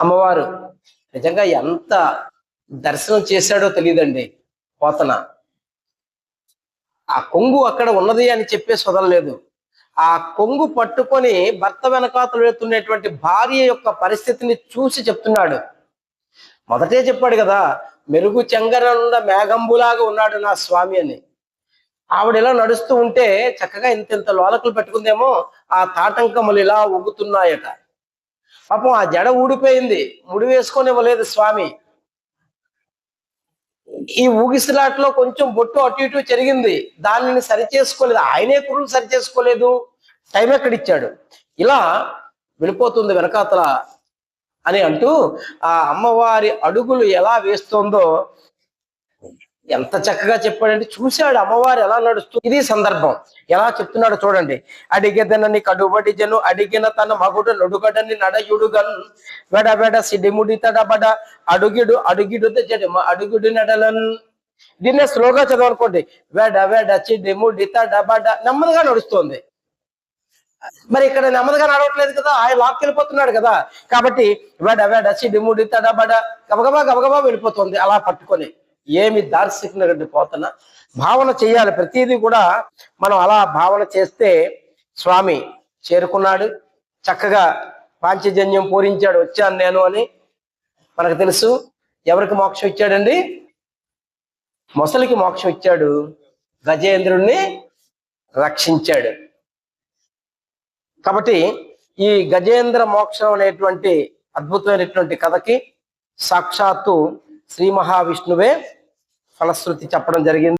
అమ్మవారు. నిజంగా ఎంత దర్శనం చేశాడో తెలియదండి పోతన. ఆ కొంగు అక్కడ ఉన్నది అని చెప్పేసి వదలలేదు. ఆ కొంగు పట్టుకొని భర్త వెనకాతలు వెళ్తున్నటువంటి భార్య యొక్క పరిస్థితిని చూసి చెప్తున్నాడు. మొదటే చెప్పాడు కదా మెరుగు చెంగరనున్న మేఘంబులాగా ఉన్నాడు నా స్వామి అని. ఆవిడ ఇలా నడుస్తూ ఉంటే చక్కగా ఇంత ఇంత లోలకులు పెట్టుకుందేమో ఆ తాటంకములు ఇలా ఊగుతున్నాయట పాపం ఆ జడ ఊడిపోయింది. ముడి వేసుకొని ఇవ్వలేదు స్వామి. ఈ ఊగిసలాట్లో కొంచెం బొట్టు అటు ఇటు జరిగింది దానిని సరి చేసుకోలేదు ఆయనే కురులు సరి చేసుకోలేదు టైం ఎక్కడిచ్చాడు? ఇలా వెళ్ళిపోతుంది వెనకాతల అని అంటూ ఆ అమ్మవారి అడుగులు ఎలా వేస్తుందో ఎంత చక్కగా చెప్పాడంటే చూశాడు అమ్మవారు ఎలా నడుస్తుంది ఇది సందర్భం. ఎలా చెప్తున్నాడు చూడండి. అడిగెదనని కడుబడి జను అడిగిన తన మగుడు నడుగడని నడయుడుగన్ వెడ వెడ సిడిముడి తడబడ అడుగిడు అడుగిడు జడమ అడుగుడు నడలన్. దీన్నే స్లోగా చదవనుకోండి వెడ వెడ చిడిముడి తడబడ నెమ్మదిగా నడుస్తోంది. మరి ఇక్కడ నెమ్మదిగా నడవట్లేదు కదా ఆయన లాక్కి వెళ్ళిపోతున్నాడు కదా. కాబట్టి వెడ వెడ సిడిముడి తడబడ గబగబా గబగబా వెళ్ళిపోతుంది అలా పట్టుకొని. ఏమి దార్శనికుడు పోతున్న భావన చేయాలి. ప్రతిదీ కూడా మనం అలా భావన చేస్తే స్వామి చేరుకున్నాడు. చక్కగా పాంచజన్యం పూరించాడు. వచ్చాను నేను అని మనకు తెలుసు. ఎవరికి మోక్షం ఇచ్చాడండి? మొసలికి మోక్షం ఇచ్చాడు. గజేంద్రుణ్ణి రక్షించాడు. కాబట్టి ఈ గజేంద్ర మోక్షం అనేటువంటి అద్భుతమైనటువంటి కథకి సాక్షాత్తు శ్రీ మహావిష్ణువే ఫలశ్రుతి చెప్పడం జరిగింది.